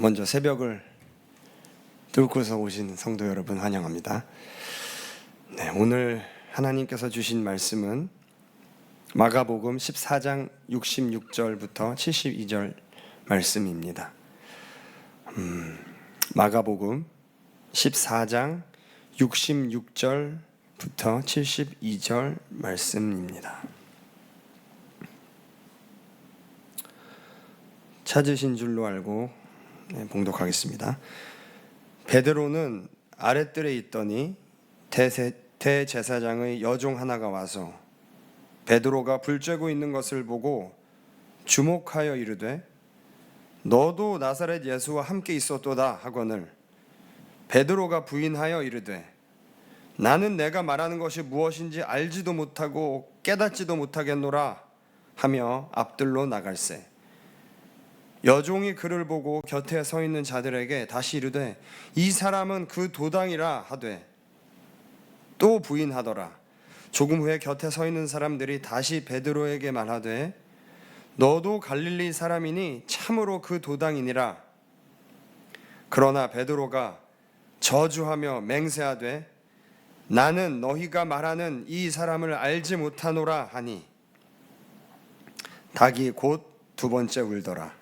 먼저 새벽을 뚫고서 오신 성도 여러분 환영합니다. 네, 오늘 하나님께서 주신 말씀은 마가복음 14장 66절부터 72절 말씀입니다. 음, 마가복음 14장 66절부터 72절 말씀입니다. 찾으신 줄로 알고 네, 봉독하겠습니다. 베드로는 아랫뜰에 있더니 대세, 대제사장의 여종 하나가 와서 베드로가 불 쬐고 있는 것을 보고 주목하여 이르되 너도 나사렛 예수와 함께 있었도다. 하거늘 베드로가 부인하여 이르되 나는 내가 말하는 것이 무엇인지 알지도 못하고 깨닫지도 못하겠노라. 하며 앞들로 나갈세 여종이 그를 보고 곁에 서 있는 자들에게 다시 이르되 이 사람은 그 도당이라 하되 또 부인하더라. 조금 후에 곁에 서 있는 사람들이 다시 베드로에게 말하되 너도 갈릴리 사람이니 참으로 그 도당이니라. 그러나 베드로가 저주하며 맹세하되 나는 너희가 말하는 이 사람을 알지 못하노라 하니 닭이 곧 두 번째 울더라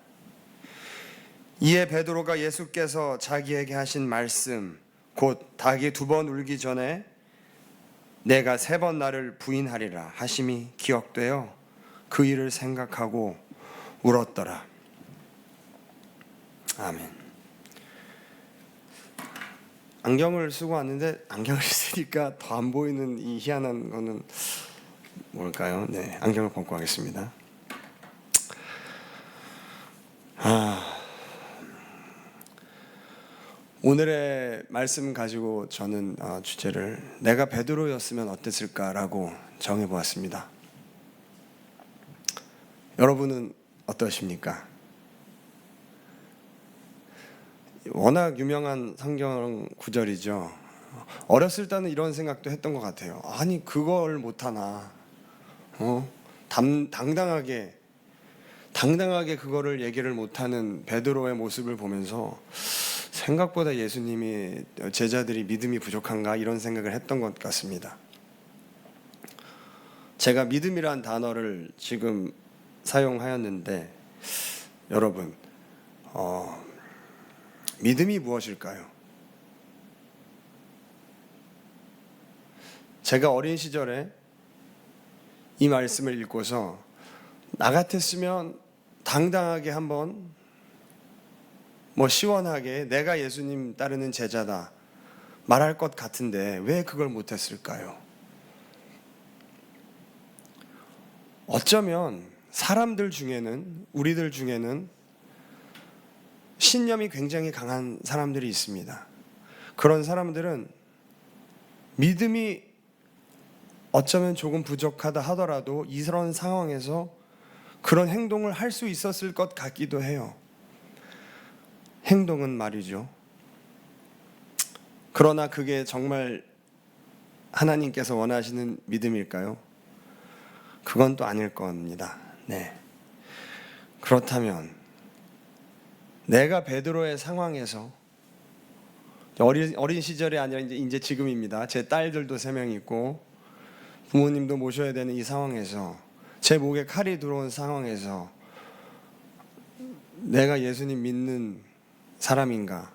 이에 베드로가 예수께서 자기에게 하신 말씀 곧 닭이 두 번 울기 전에 내가 세 번 나를 부인하리라 하심이 기억되어 그 일을 생각하고 울었더라. 아멘. 안경을 쓰고 왔는데 안경을 쓰니까 더 안 보이는 이 희한한 거는 뭘까요? 네, 안경을 벗고 하겠습니다. 아. 오늘의 말씀 가지고 저는 어, 주제를 내가 베드로였으면 어땠을까라고 정해 보았습니다. 여러분은 어떠십니까? 워낙 유명한 성경 구절이죠. 어렸을 때는 이런 생각도 했던 것 같아요. 아니 그걸 못하나? 어? 담, 당당하게 당당하게 그거를 얘기를 못하는 베드로의 모습을 보면서 생각보다 예수님이 제자들이 믿음이 부족한가 이런 생각을 했던 것 같습니다. 제가 믿음이란 단어를 지금 사용하였는데 여러분 어, 믿음이 무엇일까요? 제가 어린 시절에 이 말씀을 읽고서 나 같았으면 당당하게 한번 뭐 시원하게 내가 예수님 따르는 제자다 말할 것 같은데 왜 그걸 못했을까요? 어쩌면 사람들 중에는 우리들 중에는 신념이 굉장히 강한 사람들이 있습니다. 그런 사람들은 믿음이 어쩌면 조금 부족하다 하더라도 이런 상황에서 그런 행동을 할 수 있었을 것 같기도 해요. 행동은 말이죠. 그러나 그게 정말 하나님께서 원하시는 믿음일까요? 그건 또 아닐 겁니다. 네. 그렇다면 내가 베드로의 상황에서 어린, 어린 시절이 아니라 이제, 이제 지금입니다. 제 딸들도 세 명 있고 부모님도 모셔야 되는 이 상황에서 제 목에 칼이 들어온 상황에서 내가 예수님 믿는 사람인가?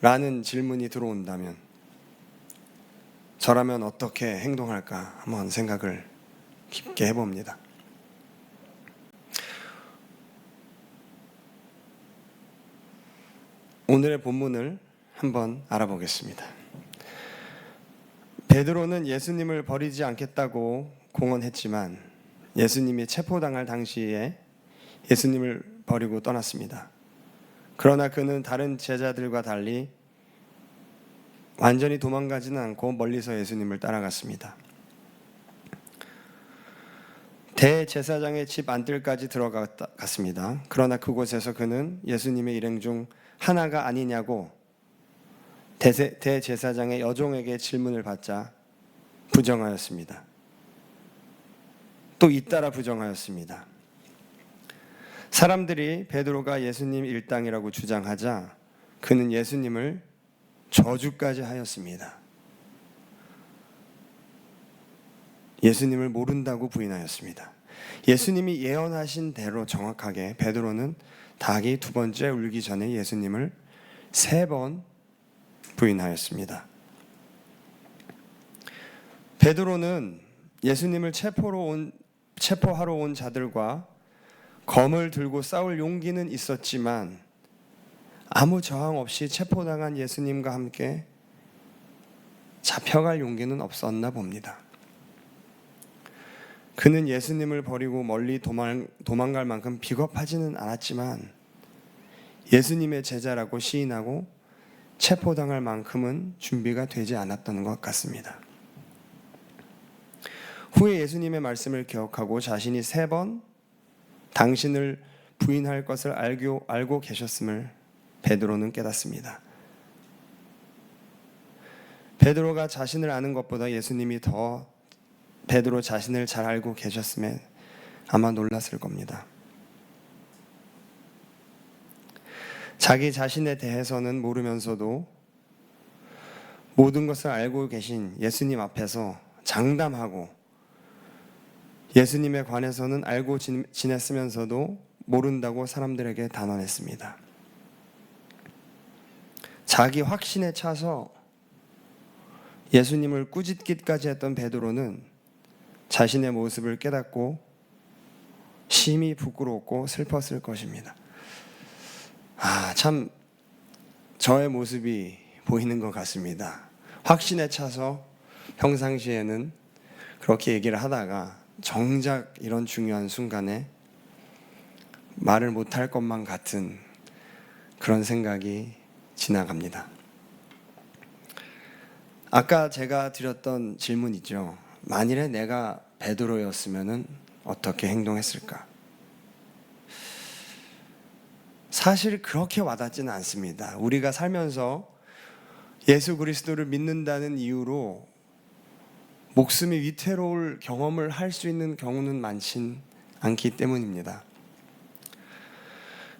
라는 질문이 들어온다면 저라면 어떻게 행동할까 한번 생각을 깊게 해봅니다. 오늘의 본문을 한번 알아보겠습니다. 베드로는 예수님을 버리지 않겠다고 공언했지만 예수님이 체포당할 당시에 예수님을 버리고 떠났습니다. 그러나 그는 다른 제자들과 달리 완전히 도망가지는 않고 멀리서 예수님을 따라갔습니다. 대제사장의 집 안뜰까지 들어갔습니다. 그러나 그곳에서 그는 예수님의 일행 중 하나가 아니냐고 대세, 대제사장의 여종에게 질문을 받자 부정하였습니다. 또 잇따라 부정하였습니다. 사람들이 베드로가 예수님 일당이라고 주장하자 그는 예수님을 저주까지 하였습니다. 예수님을 모른다고 부인하였습니다. 예수님이 예언하신 대로 정확하게 베드로는 닭이 두 번째 울기 전에 예수님을 세 번 부인하였습니다. 베드로는 예수님을 체포로 온 체포하러 온 자들과 검을 들고 싸울 용기는 있었지만 아무 저항 없이 체포당한 예수님과 함께 잡혀갈 용기는 없었나 봅니다. 그는 예수님을 버리고 멀리 도망, 도망갈 만큼 비겁하지는 않았지만 예수님의 제자라고 시인하고 체포당할 만큼은 준비가 되지 않았던 것 같습니다. 후에 예수님의 말씀을 기억하고 자신이 세 번 당신을 부인할 것을 알고, 알고 계셨음을 베드로는 깨닫습니다. 베드로가 자신을 아는 것보다 예수님이 더 베드로 자신을 잘 알고 계셨음에 아마 놀랐을 겁니다. 자기 자신에 대해서는 모르면서도 모든 것을 알고 계신 예수님 앞에서 장담하고 예수님에 관해서는 알고 지냈으면서도 모른다고 사람들에게 단언했습니다. 자기 확신에 차서 예수님을 꾸짖기까지 했던 베드로는 자신의 모습을 깨닫고 심히 부끄럽고 슬펐을 것입니다. 아, 참 저의 모습이 보이는 것 같습니다. 확신에 차서 평상시에는 그렇게 얘기를 하다가 정작 이런 중요한 순간에 말을 못할 것만 같은 그런 생각이 지나갑니다. 아까 제가 드렸던 질문이죠. 만일에 내가 베드로였으면 어떻게 행동했을까? 사실 그렇게 와닿지는 않습니다. 우리가 살면서 예수 그리스도를 믿는다는 이유로 목숨이 위태로울 경험을 할 수 있는 경우는 많진 않기 때문입니다.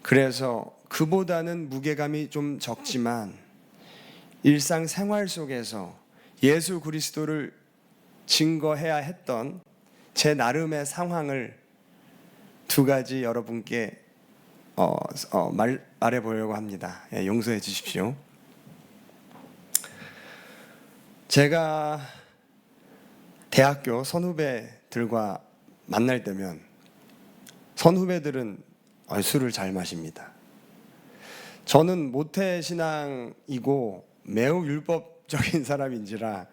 그래서 그보다는 무게감이 좀 적지만 일상 생활 속에서 예수 그리스도를 증거해야 했던 제 나름의 상황을 두 가지 여러분께 어, 어, 말, 말해 보려고 합니다. 예, 용서해 주십시오. 제가 대학교 선후배들과 만날 때면 선후배들은 술을 잘 마십니다. 저는 모태 신앙이고 매우 율법적인 사람인지라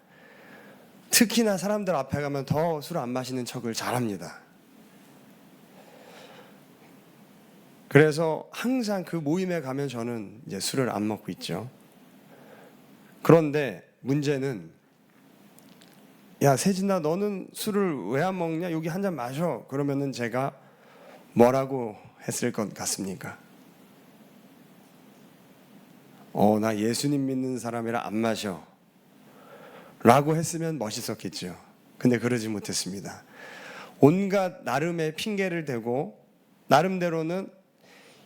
특히나 사람들 앞에 가면 더 술 안 마시는 척을 잘합니다. 그래서 항상 그 모임에 가면 저는 이제 술을 안 먹고 있죠. 그런데 문제는 야 세진아 너는 술을 왜 안 먹냐 여기 한 잔 마셔 그러면은 제가 뭐라고 했을 것 같습니까? 어 나 예수님 믿는 사람이라 안 마셔 라고 했으면 멋있었겠죠. 근데 그러지 못했습니다. 온갖 나름의 핑계를 대고 나름대로는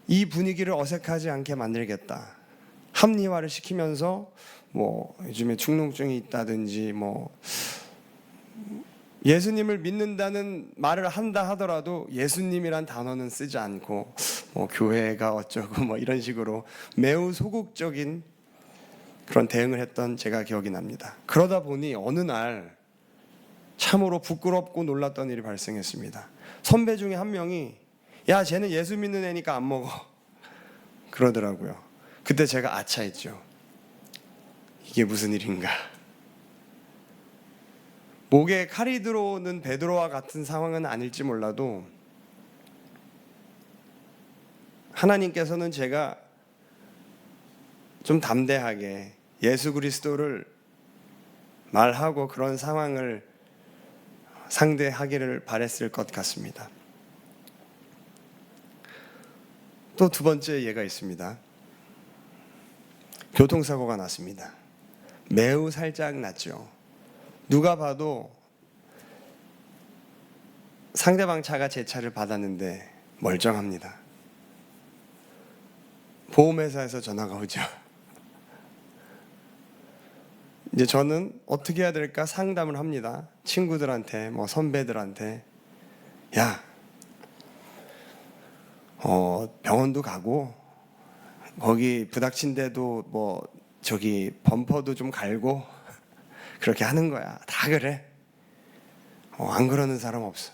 이 분위기를 어색하지 않게 만들겠다. 합리화를 시키면서 뭐 요즘에 충농증이 있다든지 뭐 예수님을 믿는다는 말을 한다 하더라도 예수님이란 단어는 쓰지 않고 뭐 교회가 어쩌고 뭐 이런 식으로 매우 소극적인 그런 대응을 했던 제가 기억이 납니다. 그러다 보니 어느 날 참으로 부끄럽고 놀랐던 일이 발생했습니다. 선배 중에 한 명이 야 쟤는 예수 믿는 애니까 안 먹어 그러더라고요. 그때 제가 아차했죠. 이게 무슨 일인가? 목에 칼이 들어오는 베드로와 같은 상황은 아닐지 몰라도 하나님께서는 제가 좀 담대하게 예수 그리스도를 말하고 그런 상황을 상대하기를 바랬을 것 같습니다. 또 두 번째 예가 있습니다. 교통사고가 났습니다. 매우 살짝 났죠. 누가 봐도 상대방 차가 제 차를 받았는데 멀쩡합니다. 보험회사에서 전화가 오죠. 이제 저는 어떻게 해야 될까 상담을 합니다. 친구들한테, 뭐 선배들한테, 야, 어, 병원도 가고, 거기 부닥친 데도 뭐, 저기 범퍼도 좀 갈고, 그렇게 하는 거야. 다 그래. 어, 안 그러는 사람 없어.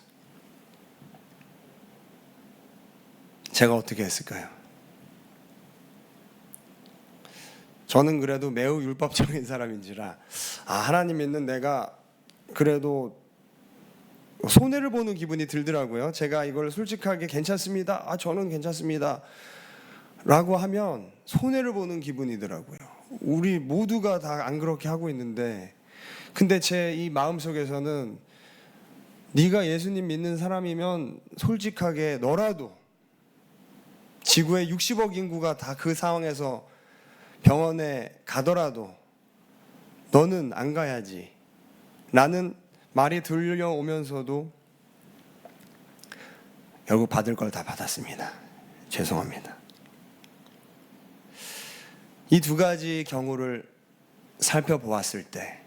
제가 어떻게 했을까요? 저는 그래도 매우 율법적인 사람인지라 아 하나님 믿는 내가 그래도 손해를 보는 기분이 들더라고요. 제가 이걸 솔직하게 괜찮습니다. 아 저는 괜찮습니다. 라고 하면 손해를 보는 기분이더라고요. 우리 모두가 다 안 그렇게 하고 있는데 근데 제 이 마음 속에서는 네가 예수님 믿는 사람이면 솔직하게 너라도 지구의 60억 인구가 다 그 상황에서 병원에 가더라도 너는 안 가야지. 나는 말이 들려오면서도 결국 받을 걸 다 받았습니다. 죄송합니다. 이 두 가지 경우를 살펴보았을 때,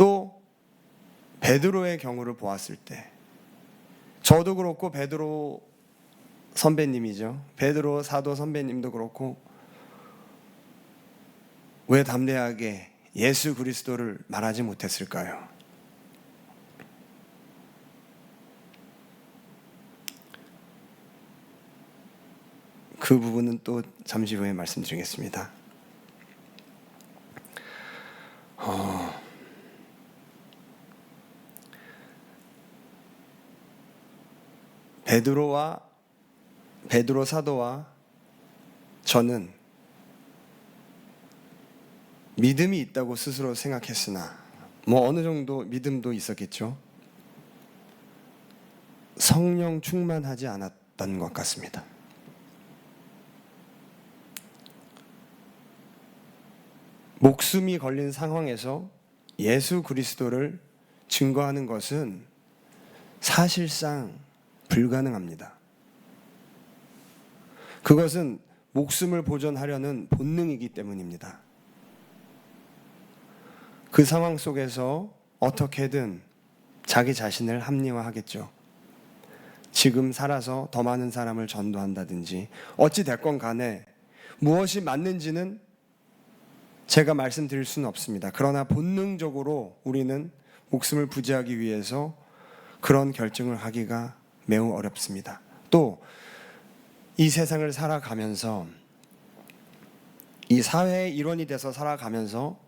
또 베드로의 경우를 보았을 때, 저도 그렇고 베드로 선배님이죠. 베드로 사도 선배님도 그렇고 왜 담대하게 예수 그리스도를 말하지 못했을까요? 그 부분은 또 잠시 후에 말씀드리겠습니다. 어, 베드로와 베드로 사도와 저는 믿음이 있다고 스스로 생각했으나 뭐 어느 정도 믿음도 있었겠죠. 성령 충만하지 않았던 것 같습니다. 목숨이 걸린 상황에서 예수 그리스도를 증거하는 것은 사실상 불가능합니다. 그것은 목숨을 보존하려는 본능이기 때문입니다. 그 상황 속에서 어떻게든 자기 자신을 합리화하겠죠. 지금 살아서 더 많은 사람을 전도한다든지 어찌 됐건 간에 무엇이 맞는지는 제가 말씀드릴 수는 없습니다. 그러나 본능적으로 우리는 목숨을 부지하기 위해서 그런 결정을 하기가 매우 어렵습니다. 또 이 세상을 살아가면서 이 사회의 일원이 돼서 살아가면서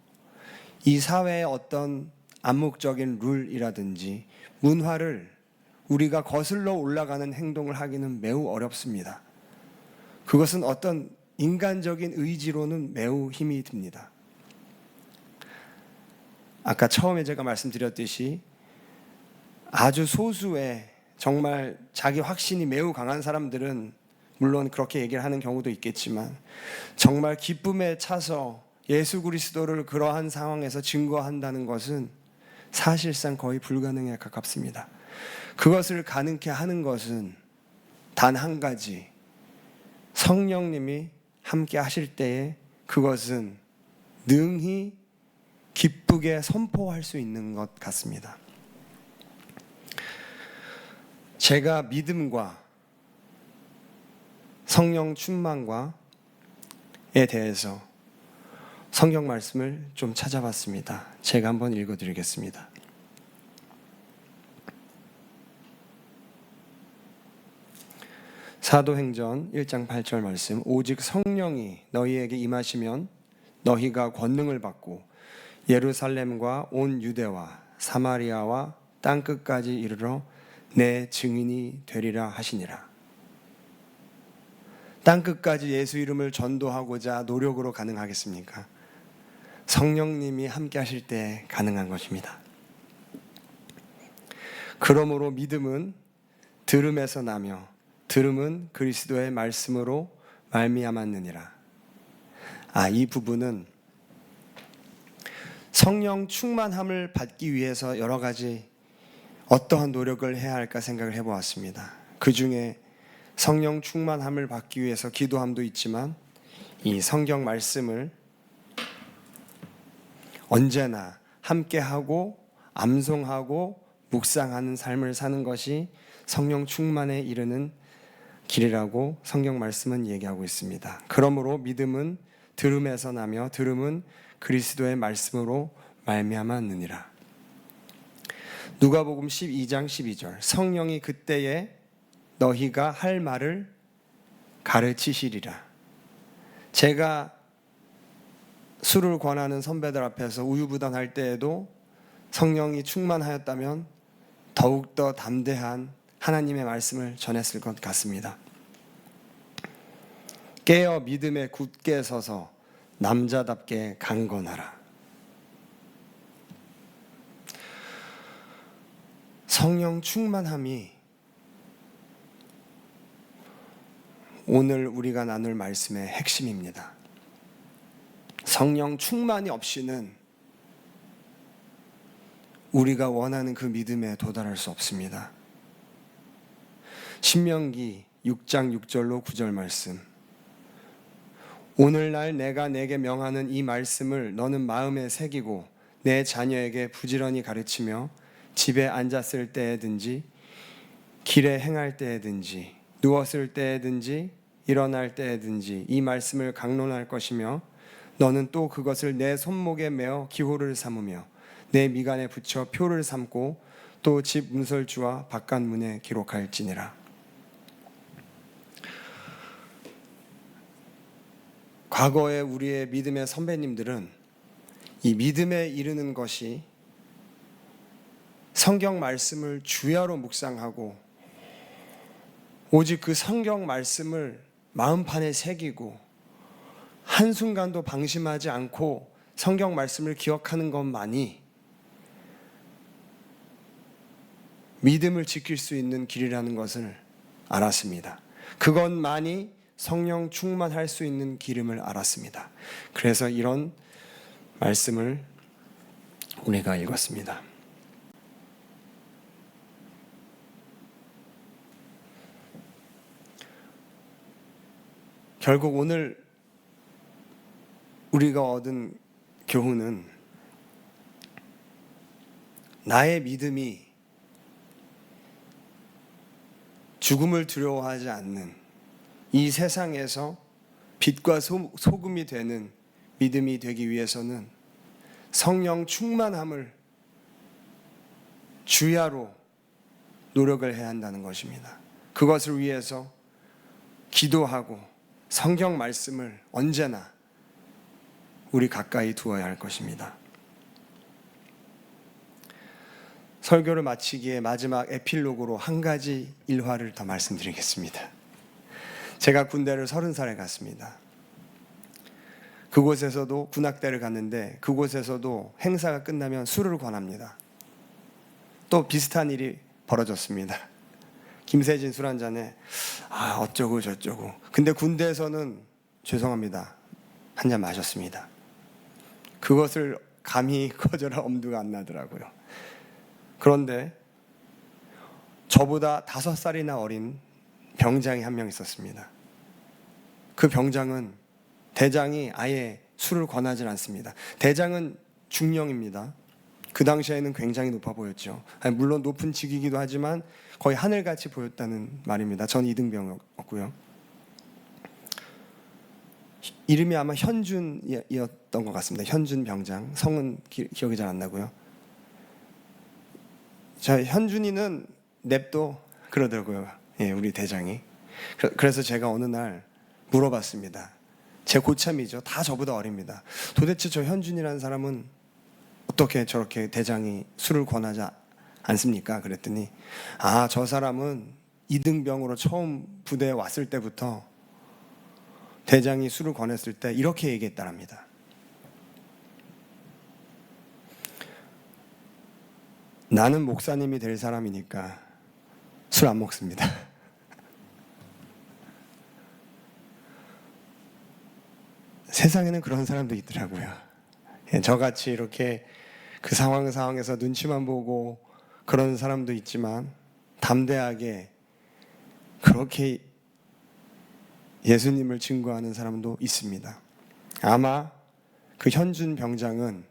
이 사회의 어떤 암묵적인 룰이라든지 문화를 우리가 거슬러 올라가는 행동을 하기는 매우 어렵습니다. 그것은 어떤 인간적인 의지로는 매우 힘이 듭니다. 아까 처음에 제가 말씀드렸듯이 아주 소수의 정말 자기 확신이 매우 강한 사람들은 물론 그렇게 얘기를 하는 경우도 있겠지만 정말 기쁨에 차서 예수 그리스도를 그러한 상황에서 증거한다는 것은 사실상 거의 불가능에 가깝습니다. 그것을 가능케 하는 것은 단 한 가지 성령님이 함께 하실 때에 그것은 능히 기쁘게 선포할 수 있는 것 같습니다. 제가 믿음과 성령 충만과에 대해서 성경 말씀을 좀 찾아봤습니다. 제가 한번 읽어 드리겠습니다. 사도행전 1장 8절 말씀 오직 성령이 너희에게 임하시면 너희가 권능을 받고 예루살렘과 온 유대와 사마리아와 땅 끝까지 이르러 내 증인이 되리라 하시니라. 땅 끝까지 예수 이름을 전도하고자 노력으로 가능하겠습니까? 성령님이 함께 하실 때 가능한 것입니다. 그러므로 믿음은 들음에서 나며 들음은 그리스도의 말씀으로 말미암았느니라. 아, 이 부분은 성령 충만함을 받기 위해서 여러 가지 어떠한 노력을 해야 할까 생각을 해보았습니다. 그 중에 성령 충만함을 받기 위해서 기도함도 있지만 이 성경 말씀을 언제나 함께하고 암송하고 묵상하는 삶을 사는 것이 성령 충만에 이르는 길이라고 성경 말씀은 얘기하고 있습니다. 그러므로 믿음은 들음에서 나며 들음은 그리스도의 말씀으로 말미암았느니라. 누가복음 12장 12절 성령이 그때에 너희가 할 말을 가르치시리라. 제가 술을 권하는 선배들 앞에서 우유부단할 때에도 성령이 충만하였다면 더욱더 담대한 하나님의 말씀을 전했을 것 같습니다. 깨어 믿음에 굳게 서서 남자답게 강건하라. 성령 충만함이 오늘 우리가 나눌 말씀의 핵심입니다. 성령 충만이 없이는 우리가 원하는 그 믿음에 도달할 수 없습니다. 신명기 6장 6절로 9절 말씀. 오늘날 내가 내게 명하는 이 말씀을 너는 마음에 새기고 내 자녀에게 부지런히 가르치며 집에 앉았을 때에든지 길에 행할 때에든지 누웠을 때에든지 일어날 때에든지 이 말씀을 강론할 것이며 너는 또 그것을 내 손목에 메어 기호를 삼으며 내 미간에 붙여 표를 삼고 또 집 문설주와 바깥 문에 기록할지니라. 과거에 우리의 믿음의 선배님들은 이 믿음에 이르는 것이 성경 말씀을 주야로 묵상하고 오직 그 성경 말씀을 마음판에 새기고 한순간도 방심하지 않고 성경 말씀을 기억하는 것만이 믿음을 지킬 수 있는 길이라는 것을 알았습니다. 그것만이 성령 충만할 수 있는 기름을 알았습니다. 그래서 이런 말씀을 우리가 읽었습니다. 결국 오늘 우리가 얻은 교훈은 나의 믿음이 죽음을 두려워하지 않는 이 세상에서 빛과 소, 소금이 되는 믿음이 되기 위해서는 성령 충만함을 주야로 노력을 해야 한다는 것입니다. 그것을 위해서 기도하고 성경 말씀을 언제나 우리 가까이 두어야 할 것입니다. 설교를 마치기에 마지막 에필로그로 한 가지 일화를 더 말씀드리겠습니다. 제가 군대를 서른 살에 갔습니다. 그곳에서도 군악대를 갔는데 그곳에서도 행사가 끝나면 술을 권합니다. 또 비슷한 일이 벌어졌습니다. 김세진 술 한 잔에 아 어쩌고 저쩌고. 근데 군대에서는 죄송합니다. 한 잔 마셨습니다. 그것을 감히 거절할 엄두가 안 나더라고요. 그런데 저보다 다섯 살이나 어린 병장이 한 명 있었습니다. 그 병장은 대장이 아예 술을 권하지 않습니다. 대장은 중령입니다. 그 당시에는 굉장히 높아 보였죠. 물론 높은 직이기도 하지만 거의 하늘같이 보였다는 말입니다. 전 이등병이었고요. 이름이 아마 현준이었던 것 같습니다. 현준 병장. 성은 기, 억이 잘 안 나고요. 자, 현준이는 냅도 그러더라고요. 예, 우리 대장이. 그래서 제가 어느 날 물어봤습니다. 제 고참이죠. 다 저보다 어립니다. 도대체 저 현준이라는 사람은 어떻게 저렇게 대장이 술을 권하지 않습니까? 그랬더니 아, 저 사람은 이등병으로 처음 부대에 왔을 때부터 대장이 술을 권했을 때 이렇게 얘기했다랍니다. 나는 목사님이 될 사람이니까 술 안 먹습니다. 세상에는 그런 사람도 있더라고요. 예, 저같이 이렇게 그 상황 상황에서 눈치만 보고 그런 사람도 있지만 담대하게 그렇게 예수님을 증거하는 사람도 있습니다. 아마 그 현준 병장은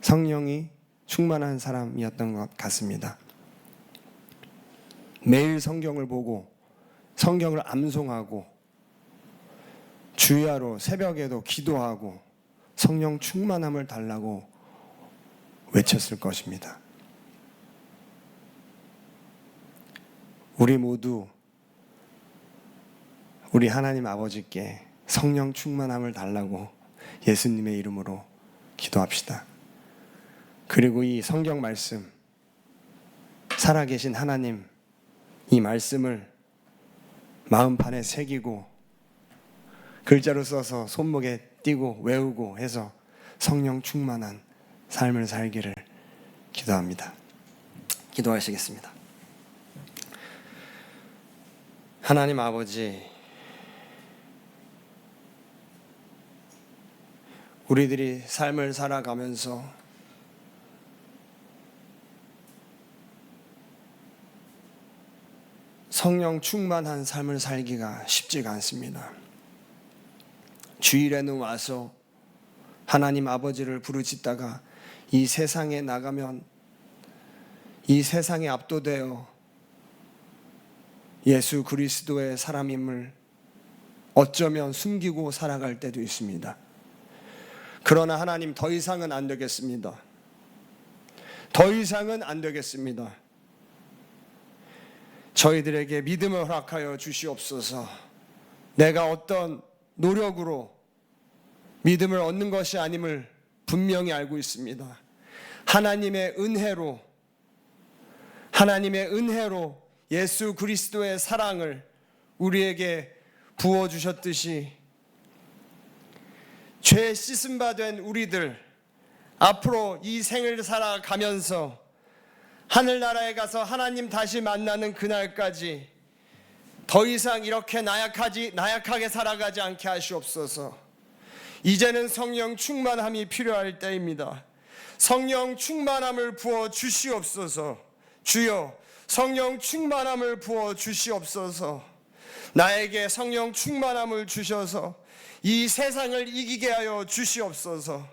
성령이 충만한 사람이었던 것 같습니다. 매일 성경을 보고 성경을 암송하고 주야로 새벽에도 기도하고 성령 충만함을 달라고 외쳤을 것입니다. 우리 모두 우리 하나님 아버지께 성령 충만함을 달라고 예수님의 이름으로 기도합시다. 그리고 이 성경 말씀, 살아계신 하나님, 이 말씀을 마음판에 새기고 글자로 써서 손목에 띄고 외우고 해서 성령 충만한 삶을 살기를 기도합니다. 기도하시겠습니다. 하나님 아버지, 우리들이 삶을 살아가면서 성령 충만한 삶을 살기가 쉽지가 않습니다. 주일에는 와서 하나님 아버지를 부르짖다가 이 세상에 나가면 이 세상에 압도되어 예수 그리스도의 사람임을 어쩌면 숨기고 살아갈 때도 있습니다. 그러나 하나님 더 이상은 안 되겠습니다. 더 이상은 안 되겠습니다. 저희들에게 믿음을 허락하여 주시옵소서. 내가 어떤 노력으로 믿음을 얻는 것이 아님을 분명히 알고 있습니다. 하나님의 은혜로 하나님의 은혜로 예수 그리스도의 사랑을 우리에게 부어 주셨듯이 죄 씻음 받은 우리들 앞으로 이 생을 살아가면서 하늘나라에 가서 하나님 다시 만나는 그날까지 더 이상 이렇게 나약하지 나약하게 살아가지 않게 하시옵소서. 이제는 성령 충만함이 필요할 때입니다. 성령 충만함을 부어 주시옵소서. 주여 성령 충만함을 부어 주시옵소서. 나에게 성령 충만함을 주셔서 이 세상을 이기게 하여 주시옵소서.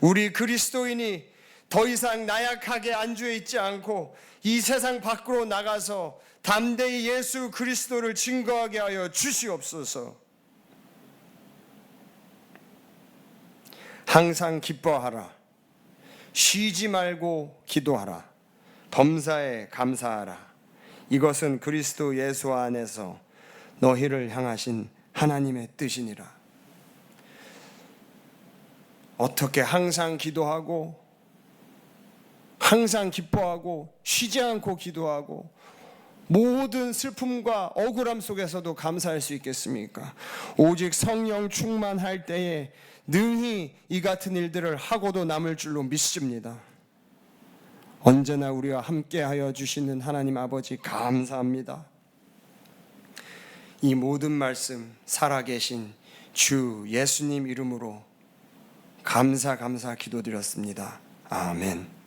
우리 그리스도인이 더 이상 나약하게 안주해 있지 않고 이 세상 밖으로 나가서 담대히 예수 그리스도를 증거하게 하여 주시옵소서. 항상 기뻐하라. 쉬지 말고 기도하라. 범사에 감사하라. 이것은 그리스도 예수 안에서 너희를 향하신 하나님의 뜻이니라. 어떻게 항상 기도하고 항상 기뻐하고 쉬지 않고 기도하고 모든 슬픔과 억울함 속에서도 감사할 수 있겠습니까? 오직 성령 충만할 때에 능히 이 같은 일들을 하고도 남을 줄로 믿습니다. 언제나 우리와 함께 하여 주시는 하나님 아버지 감사합니다. 이 모든 말씀 살아계신 주 예수님 이름으로 감사 감사 기도드렸습니다. 아멘.